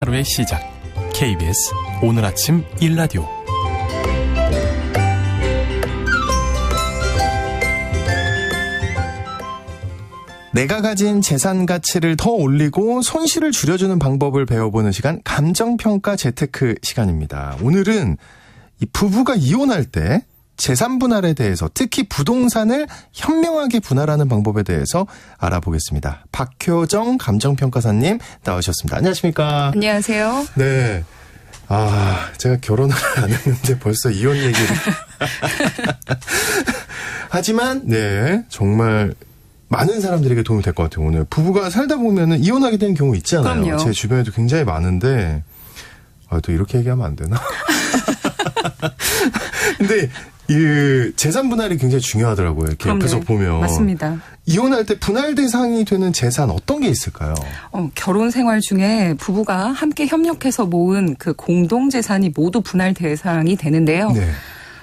하루의 시작. KBS 오늘 아침 1라디오. 내가 가진 재산 가치를 더 올리고 손실을 줄여주는 방법을 배워보는 시간 감정평가 재테크 시간입니다. 오늘은 이 부부가 이혼할 때 재산 분할에 대해서 특히 부동산을 현명하게 분할하는 방법에 대해서 알아보겠습니다. 박효정 감정평가사님 나오셨습니다. 안녕하십니까? 안녕하세요. 네. 아, 제가 결혼을 안 했는데 벌써 이혼 얘기를. 하지만, 네, 정말 많은 사람들에게 도움이 될 것 같아요, 오늘. 부부가 살다 보면은 이혼하게 되는 경우 있잖아요. 그럼요. 제 주변에도 굉장히 많은데, 아, 또 이렇게 얘기하면 안 되나? 근데, 이 재산 분할이 굉장히 중요하더라고요. 이렇게 그럼요. 옆에서 보면. 맞습니다. 이혼할 때 분할 대상이 되는 재산 어떤 게 있을까요? 어, 결혼 생활 중에 부부가 함께 협력해서 모은 그 공동 재산이 모두 분할 대상이 되는데요. 네.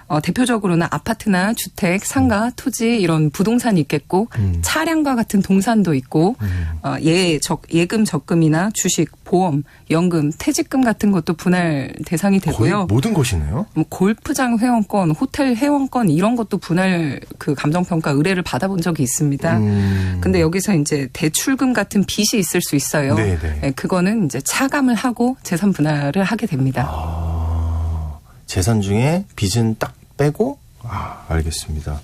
어, 대표적으로는 아파트나 주택, 상가, 토지 이런 부동산이 있겠고 음. 차량과 같은 동산도 있고 음. 어, 예, 적, 예금 적금이나 주식, 보험, 연금, 퇴직금 같은 것도 분할 대상이 되고요. 모든 것이네요. 뭐 골프장 회원권, 호텔 회원권 이런 것도 분할 그 감정평가 의뢰를 받아본 적이 있습니다. 음. 근데 여기서 이제 대출금 같은 빚이 있을 수 있어요. 네네. 예, 그거는 이제 차감을 하고 재산 분할을 하게 됩니다. 아, 재산 중에 빚은 딱 빼고 아 알겠습니다.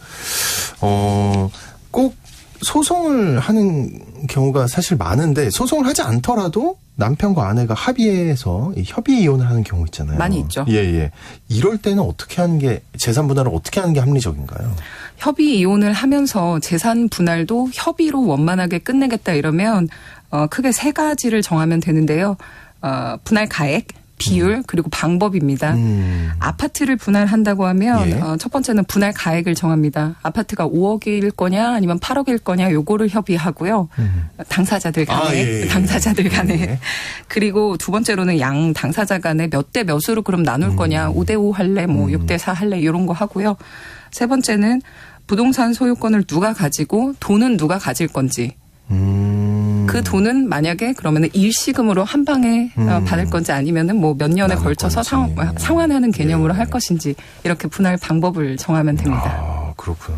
어 꼭 소송을 하는 경우가 사실 많은데 소송을 하지 않더라도 남편과 아내가 합의해서 이 협의 이혼을 하는 경우 있잖아요. 많이 있죠. 예 예. 이럴 때는 어떻게 하는 게 재산 분할을 어떻게 하는 게 합리적인가요? 협의 이혼을 하면서 재산 분할도 협의로 원만하게 끝내겠다 이러면 어, 크게 세 가지를 정하면 되는데요. 어, 분할 가액, 비율 그리고 방법입니다. 음. 아파트를 분할한다고 하면 예. 어, 첫 번째는 분할 가액을 정합니다. 아파트가 5억일 거냐 아니면 8억일 거냐 요거를 협의하고요. 음. 당사자들 간에 아, 예, 예. 당사자들 간에 예. 그리고 두 번째로는 양 당사자 간에 몇 대 몇으로 그럼 나눌 거냐 5대 5 할래 뭐 음. 6대 4 할래 이런 거 하고요. 세 번째는 부동산 소유권을 누가 가지고 돈은 누가 가질 건지 음. 그 돈은 만약에 그러면은 일시금으로 한 방에 어, 음. 받을 건지 아니면은 뭐 몇 년에 걸쳐서. 상, 상환하는 개념으로 예. 할 것인지 이렇게 분할 방법을 정하면 됩니다. 아, 그렇구나.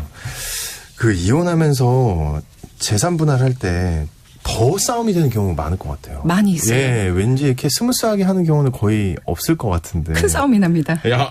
그 이혼하면서 재산 분할할 때 더 싸움이 되는 경우가 많을 것 같아요. 많이 있어요. 예, 왠지 이렇게 스무스하게 하는 경우는 거의 없을 것 같은데. 큰 싸움이 납니다. 야,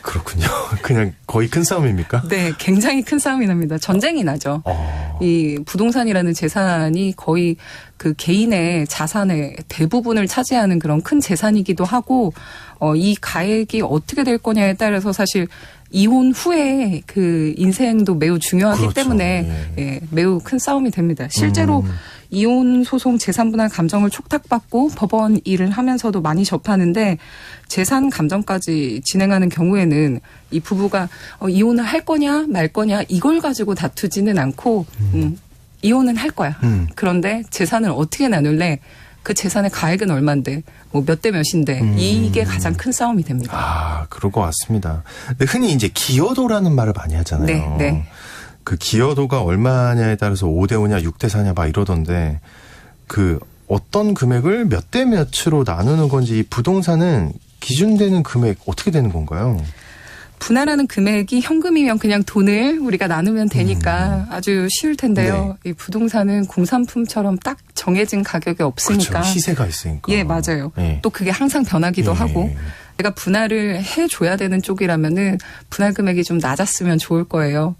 그렇군요. 그냥 거의 큰 싸움입니까? 네, 굉장히 큰 싸움이 납니다. 전쟁이 나죠. 어, 이 부동산이라는 재산이 거의 그 개인의 자산의 대부분을 차지하는 그런 큰 재산이기도 하고 어, 이 가액이 어떻게 될 거냐에 따라서 사실 이혼 후에 그 인생도 매우 중요하기 그렇죠. 때문에 예. 예, 매우 큰 싸움이 됩니다. 실제로 음. 이혼 소송 재산 분할 감정을 촉탁받고 법원 일을 하면서도 많이 접하는데 재산 감정까지 진행하는 경우에는 이 부부가 어, 이혼을 할 거냐 말 거냐 이걸 가지고 다투지는 않고 음, 이혼은 할 거야. 음. 그런데 재산을 어떻게 나눌래? 그 재산의 가액은 얼만데 뭐 몇 대 몇인데 음. 이게 가장 큰 싸움이 됩니다. 아, 그럴 것 같습니다. 근데 흔히 이제 기여도라는 말을 많이 하잖아요. 네, 네. 그 기여도가 얼마냐에 따라서 5대 5냐 6대 4냐 막 이러던데 그 어떤 금액을 몇 대 몇으로 나누는 건지 이 부동산은 기준되는 금액 어떻게 되는 건가요? 분할하는 금액이 현금이면 그냥 돈을 우리가 나누면 되니까 아주 쉬울 텐데요. 이 부동산은 공산품처럼 딱 정해진 가격이 없으니까. 그렇죠. 시세가 있으니까. 예, 맞아요. 예. 또 그게 항상 변하기도 예. 하고. 내가 분할을 해 줘야 되는 쪽이라면은 분할 금액이 좀 낮았으면 좋을 거예요.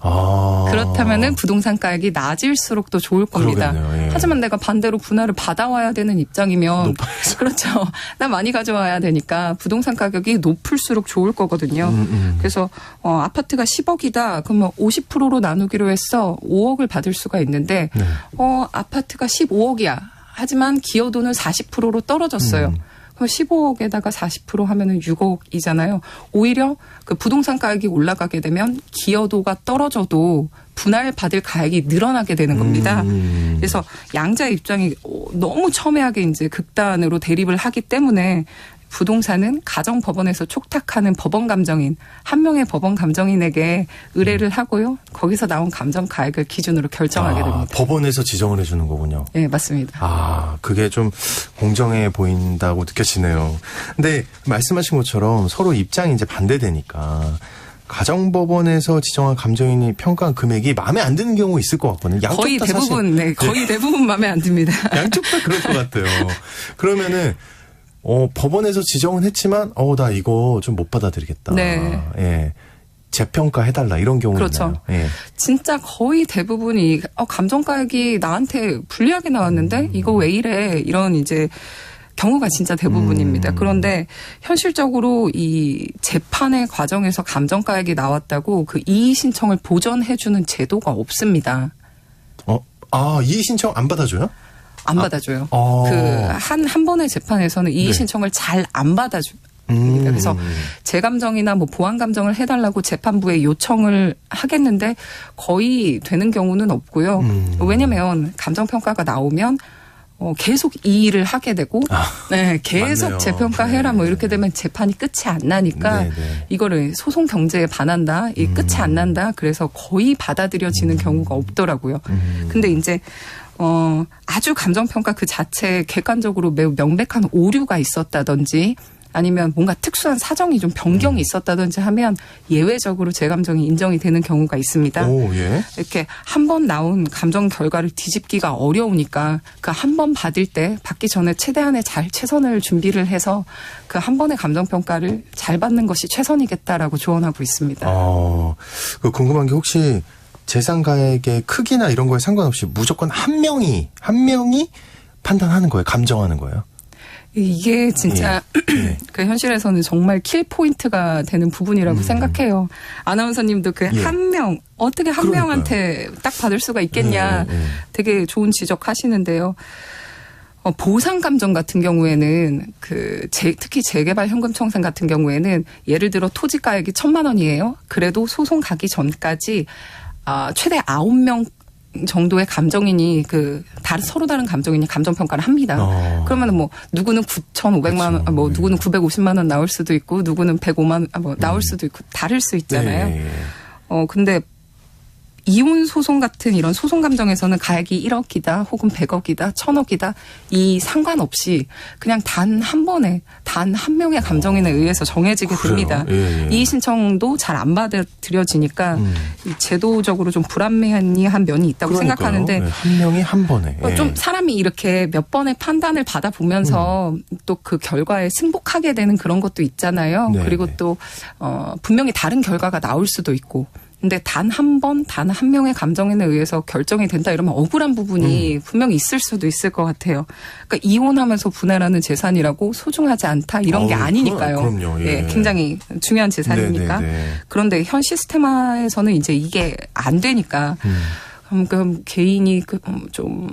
아. 그렇다면은 부동산 가격이 낮을수록 더 좋을 겁니다. 예. 하지만 내가 반대로 분할을 받아와야 되는 입장이면. 그렇죠. 나 많이 가져와야 되니까 부동산 가격이 높을수록 좋을 거거든요. 음, 음. 그래서 어, 아파트가 10억이다. 그러면 50%로 나누기로 했어 5억을 받을 수가 있는데 네. 어 아파트가 15억이야. 하지만 기여도는 40%로 떨어졌어요. 음. 그럼 15억에다가 40% 하면은 6억이잖아요. 오히려 그 부동산 가격이 올라가게 되면 기여도가 떨어져도 분할 받을 가액이 늘어나게 되는 겁니다. 음. 그래서 양자 입장이 어, 너무 첨예하게 이제 극단으로 대립을 하기 때문에 부동산은 가정 법원에서 촉탁하는 법원 감정인 한 명의 법원 감정인에게 의뢰를 하고요. 거기서 나온 감정 가액을 기준으로 결정하게 아, 됩니다. 법원에서 지정을 해주는 거군요. 예, 맞습니다. 아, 그게 좀 공정해 보인다고 느껴지네요. 근데 말씀하신 것처럼 서로 입장이 이제 반대되니까 가정법원에서 지정한 감정인이 평가한 금액이 마음에 안 드는 경우 있을 것 같거든요. 양쪽 거의 다 대부분 사실 네, 거의 대부분 마음에 안 듭니다. 양쪽 다 그럴 것 같아요. 그러면은 어, 법원에서 지정은 했지만 어, 나 이거 좀 못 받아들이겠다. 네. 예. 재평가 해달라 이런 경우 그렇죠. 예. 진짜 거의 대부분이 어, 감정가액이 나한테 불리하게 나왔는데 이거 왜 이래 이런 이제 경우가 진짜 대부분입니다. 음. 그런데 현실적으로 이 재판의 과정에서 감정가액이 나왔다고 그 이의 신청을 보전해주는 제도가 없습니다. 어, 아, 이의 신청 안 받아줘요? 안 받아줘요. 어. 그한한 번의 재판에서는 이의 네. 신청을 잘 안 받아줘. 음. 그래서 재감정이나 뭐 보완 감정을 해달라고 재판부에 요청을 하겠는데 거의 되는 경우는 없고요. 음. 왜냐면 감정 평가가 나오면 어, 계속 이의를 하게 되고, 네, 계속 아, 맞네요. 재평가해라 뭐 네. 이렇게 되면 재판이 끝이 안 나니까 네, 네. 이거를 소송 경제에 반한다, 이 끝이 안 난다. 그래서 거의 받아들여지는 경우가 없더라고요. 음. 근데 이제 어 아주 감정 평가 그 자체에 객관적으로 매우 명백한 오류가 있었다든지 아니면 뭔가 특수한 사정이 좀 음. 변경이 있었다든지 하면 예외적으로 제 감정이 인정이 되는 경우가 있습니다. 오, 예. 이렇게 한 번 나온 감정 결과를 뒤집기가 어려우니까 그 한 번 받을 때 받기 전에 최대한의 잘 최선을 준비를 해서 그 한 번의 감정 평가를 잘 받는 것이 최선이겠다라고 조언하고 있습니다. 어, 그 궁금한 게 혹시 재산 가액의 크기나 이런 거에 상관없이 무조건 한 명이 한 명이 판단하는 거예요, 감정하는 거예요. 이게 진짜 예. 그 현실에서는 정말 킬 포인트가 되는 부분이라고 생각해요. 아나운서님도 그 음. 예. 한명 어떻게 한 그러니까요. 명한테 딱 받을 수가 있겠냐 예, 예, 예. 되게 좋은 지적하시는데요. 어, 보상 감정 같은 경우에는 그 재- 특히 재개발 현금 청산 같은 경우에는 예를 들어 토지 가액이 천만 원이에요. 그래도 소송 가기 전까지 아, 최대 아홉 명 정도의 감정인이 그 다른 서로 다른 감정인이 감정 평가를 합니다. 어. 그러면 뭐 누구는 9,500만 원, 그렇죠. 뭐 네. 누구는 950만 원 나올 수도 있고 누구는 105만 원, 뭐 나올 수도 있고 다를 수 있잖아요. 네, 예. 어 근데 이혼 소송 같은 이런 소송 감정에서는 가액이 1억이다 혹은 100억이다 1000억이다 이 상관없이 그냥 단 한 번에 단 한 명의 감정인에 의해서 정해지게 그래요? 됩니다. 예, 예. 이의 신청도 잘 안 받아들여지니까 음. 이 제도적으로 좀 불합리한 면이 있다고 그러니까요. 생각하는데 네, 한 명이 한 번에. 어, 예. 좀 사람이 이렇게 몇 번의 판단을 받아 보면서 또그 결과에 승복하게 되는 그런 것도 있잖아요. 네, 그리고 네. 또 어, 분명히 다른 결과가 나올 수도 있고. 근데 단 한 번, 단 한 명의 감정인에 의해서 결정이 된다 이러면 억울한 부분이 음. 분명히 있을 수도 있을 것 같아요. 그러니까 이혼하면서 분할하는 재산이라고 소중하지 않다 이런 게 어우, 아니니까요. 그럼- 그럼요. 예. 굉장히 중요한 재산이니까. 네, 네, 네. 그런데 현 시스템화에서는 이제 이게 안 되니까 음. 그럼, 그럼 개인이 그, 음, 좀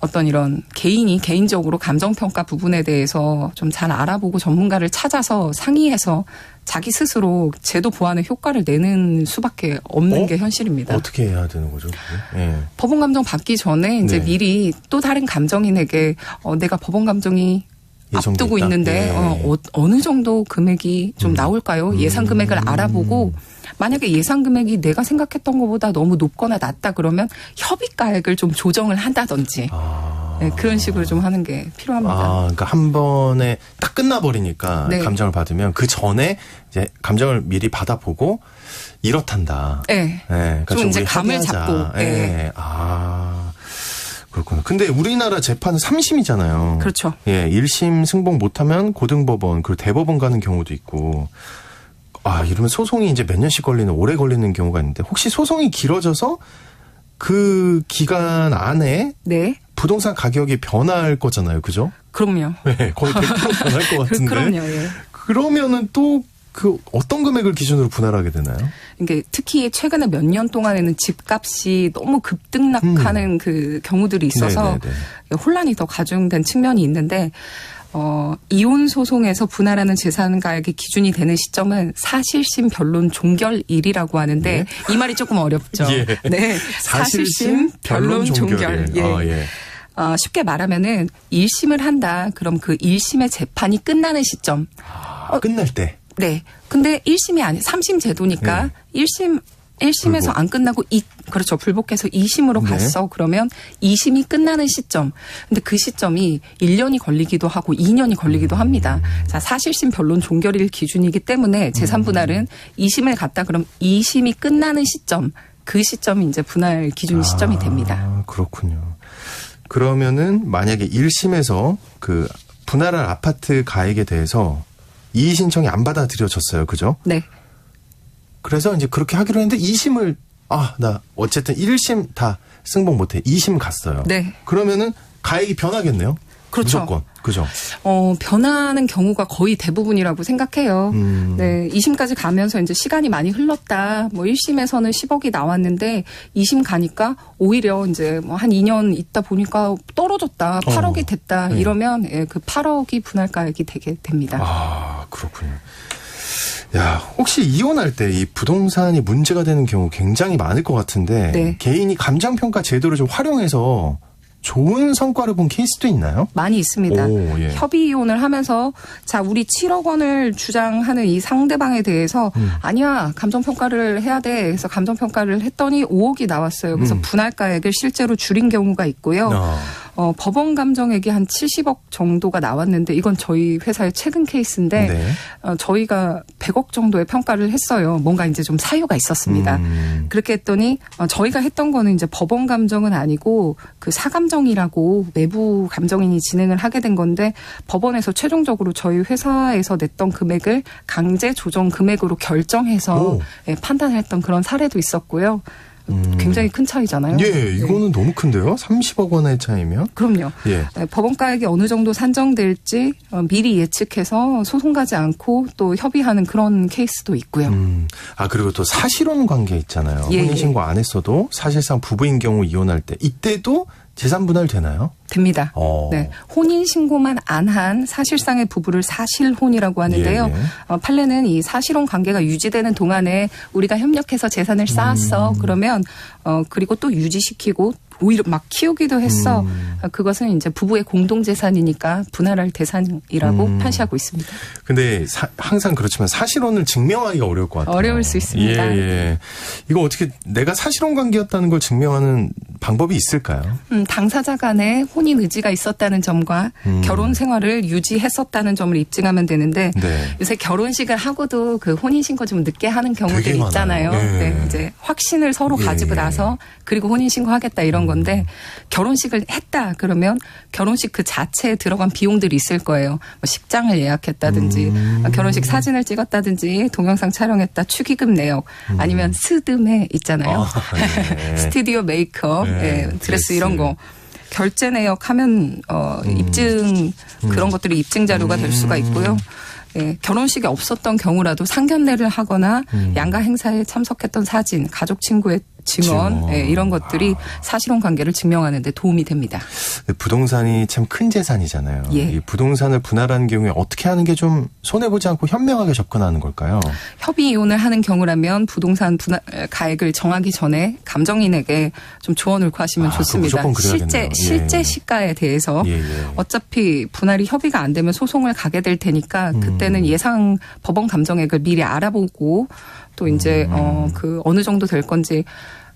어떤 이런 개인이 개인적으로 감정평가 부분에 대해서 좀 잘 알아보고 전문가를 찾아서 상의해서 자기 스스로 제도 보완의 효과를 내는 수밖에 없는 어? 게 현실입니다. 어떻게 해야 되는 거죠? 예. 법원 감정 받기 전에 이제 네. 미리 또 다른 감정인에게 어, 내가 법원 감정이 앞두고 있다? 있는데 예. 어, 어, 느 정도 금액이 좀 음. 나올까요? 예상 금액을 음. 알아보고 만약에 예상 금액이 내가 생각했던 것보다 너무 높거나 낮다 그러면 협의가액을 좀 조정을 한다든지 아. 네, 그런 식으로 좀 하는 게 필요합니다. 아, 그러니까 한 번에 딱 끝나버리니까 네. 감정을 받으면 그 전에 이제 감정을 미리 받아보고 이렇단다. 네. 예, 그러니까 좀 이제 감을 합의하자. 잡고, 예. 네. 아. 그렇구나. 근데 우리나라 재판은 3심이잖아요. 그렇죠. 예, 1심 승복 못하면 고등법원, 그리고 대법원 가는 경우도 있고. 아, 이러면 소송이 이제 몇 년씩 걸리는, 오래 걸리는 경우가 있는데, 혹시 소송이 길어져서 그 기간 안에 네. 부동산 가격이 변할 거잖아요. 그죠? 그럼요. 네, 거의 100% 변할 것 그, 같은데. 그럼요. 예. 그러면은 또그 어떤 금액을 기준으로 분할하게 되나요? 이게 특히 최근에 몇 년 동안에는 집값이 너무 급등락하는 그 경우들이 있어서 음. 네네네. 혼란이 더 가중된 측면이 있는데 어, 이혼 소송에서 분할하는 재산 가액의 기준이 되는 시점은 사실심 변론 종결일이라고 하는데 이 말이 조금 어렵죠. 예. 네. 사실심 변론 종결. 예. 아, 예. 어, 쉽게 말하면은 1심을 한다. 그럼 그 1심의 재판이 끝나는 시점. 아, 끝날 때. 네. 근데 1심이 아니 3심 제도니까 네. 1심 1심에서 불복. 안 끝나고 이 그렇죠. 불복해서 2심으로 네. 갔어. 그러면 2심이 끝나는 시점. 근데 그 시점이 1년이 걸리기도 하고 2년이 걸리기도 합니다. 자, 사실심 변론 종결일 기준이기 때문에 재산 분할은 2심을 갔다 그럼 2심이 끝나는 시점. 그 시점이 이제 분할 기준 시점이 됩니다. 아, 그렇군요. 그러면은 만약에 1심에서 그 분할할 아파트 가액에 대해서 이의 신청이 안 받아들여졌어요. 그죠? 네. 그래서 이제 그렇게 하기로 했는데 2심을 아, 나 어쨌든 1심 다 승복 못 해. 2심 갔어요. 네. 그러면은 가액이 변하겠네요. 그렇죠. 무조건. 그죠? 어, 변하는 경우가 거의 대부분이라고 생각해요. 음. 네, 2심까지 가면서 이제 시간이 많이 흘렀다. 뭐 1심에서는 10억이 나왔는데 2심 가니까 오히려 이제 뭐 한 2년 있다 보니까 떨어졌다. 8억이 됐다. 네. 이러면 예, 그 8억이 분할가액이 되게 됩니다. 아, 그렇군요. 야, 혹시 이혼할 때 이 부동산이 문제가 되는 경우 굉장히 많을 것 같은데 네. 개인이 감정 평가 제도를 좀 활용해서 좋은 성과를 본 케이스도 있나요? 많이 있습니다. 오, 예. 협의 이혼을 하면서 자 우리 7억 원을 주장하는 이 상대방에 대해서 음. 아니야 감정 평가를 해야 돼. 그래서 감정 평가를 했더니 5억이 나왔어요. 그래서 음. 분할가액을 실제로 줄인 경우가 있고요. 아, 어, 법원 감정액이 한 70억 정도가 나왔는데 이건 저희 회사의 최근 케이스인데 네. 어, 저희가 100억 정도의 평가를 했어요. 뭔가 이제 좀 사유가 있었습니다. 음, 그렇게 했더니 어, 저희가 했던 거는 이제 법원 감정은 아니고 그 사감정이라고 외부 감정인이 진행을 하게 된 건데 법원에서 최종적으로 저희 회사에서 냈던 금액을 강제 조정 금액으로 결정해서 오. 예, 판단을 했던 그런 사례도 있었고요. 음. 굉장히 큰 차이잖아요. 예, 네. 이거는 너무 큰데요? 30억 원의 차이면? 그럼요. 예. 네, 법원 가액이 어느 정도 산정될지 어, 미리 예측해서 소송 가지 않고 또 협의하는 그런 케이스도 있고요. 음. 아, 그리고 또 사실혼 관계 있잖아요. 예, 혼인신고 안 했어도 사실상 부부인 경우 이혼할 때 이때도 재산 분할 되나요? 됩니다. 어. 네, 혼인 신고만 안 한 사실상의 부부를 사실혼이라고 하는데요. 예, 예. 어, 판례는 이 사실혼 관계가 유지되는 동안에 우리가 협력해서 재산을 쌓았어. 음. 그러면 어 그리고 또 유지시키고 오히려 막 키우기도 했어. 음. 어, 그것은 이제 부부의 공동 재산이니까 분할할 대상이라고 음. 판시하고 있습니다. 근데 사- 항상 그렇지만 사실혼을 증명하기가 어려울 것 같아요. 어려울 수 있습니다. 예, 예. 이거 어떻게 내가 사실혼 관계였다는 걸 증명하는 방법이 있을까요? 음, 당사자 간에 혼인 의지가 있었다는 점과 음. 결혼 생활을 유지했었다는 점을 입증하면 되는데 네. 요새 결혼식을 하고도 그 혼인 신고 좀 늦게 하는 경우들 되게 많아요. 있잖아요. 예. 네, 이제 확신을 서로 예. 가지고 나서 그리고 혼인 신고하겠다 이런 건데 결혼식을 했다 그러면 결혼식 그 자체에 들어간 비용들이 있을 거예요. 뭐 식장을 예약했다든지 음. 결혼식 사진을 찍었다든지 동영상 촬영했다 축의금 내역 아니면 스드메 있잖아요. 아, 예. 스튜디오 메이크업, 네, 예, 드레스. 드레스 이런 거. 결제 내역 하면 어 음. 입증 그런 것들이 입증 자료가 될 수가 있고요. 예, 결혼식이 없었던 경우라도 상견례를 하거나 음. 양가 행사에 참석했던 사진, 가족 친구의 증언, 증언. 예, 이런 것들이 사실혼 관계를 증명하는 데 도움이 됩니다. 부동산이 참 큰 재산이잖아요. 예. 이 부동산을 분할하는 경우에 어떻게 하는 게 좀 손해 보지 않고 현명하게 접근하는 걸까요? 협의 이혼을 하는 경우라면 부동산 분할 가액을 정하기 전에 감정인에게 좀 조언을 구하시면 아, 좋습니다. 실제 예. 실제 시가에 대해서 예, 예. 어차피 분할이 협의가 안 되면 소송을 가게 될 테니까 음. 그때는 예상 법원 감정액을 미리 알아보고 또 이제 음. 어그 어느 정도 될 건지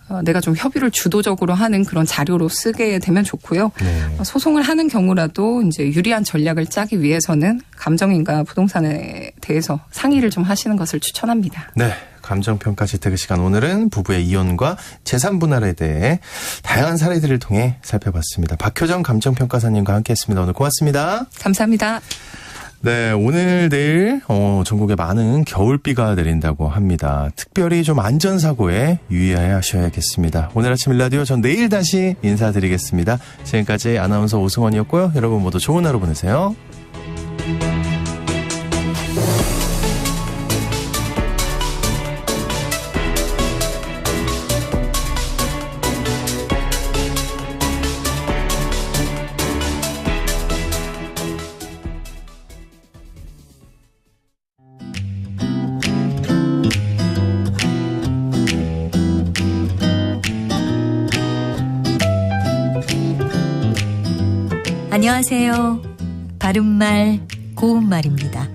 어, 내가 좀 협의를 주도적으로 하는 그런 자료로 쓰게 되면 좋고요. 네. 어, 소송을 하는 경우라도 이제 유리한 전략을 짜기 위해서는 감정인과 부동산에 대해서 상의를 좀 하시는 것을 추천합니다. 네. 감정평가 재테크 시간 오늘은 부부의 이혼과 재산 분할에 대해 다양한 사례들을 통해 살펴봤습니다. 박효정 감정평가사님과 함께했습니다. 오늘 고맙습니다. 감사합니다. 네, 오늘 내일 어, 전국에 많은 겨울비가 내린다고 합니다. 특별히 좀 안전사고에 유의하셔야겠습니다. 오늘 아침 일라디오 전 내일 다시 인사드리겠습니다. 지금까지 아나운서 오승원이었고요. 여러분 모두 좋은 하루 보내세요. 안녕하세요. 바른말, 고운말입니다.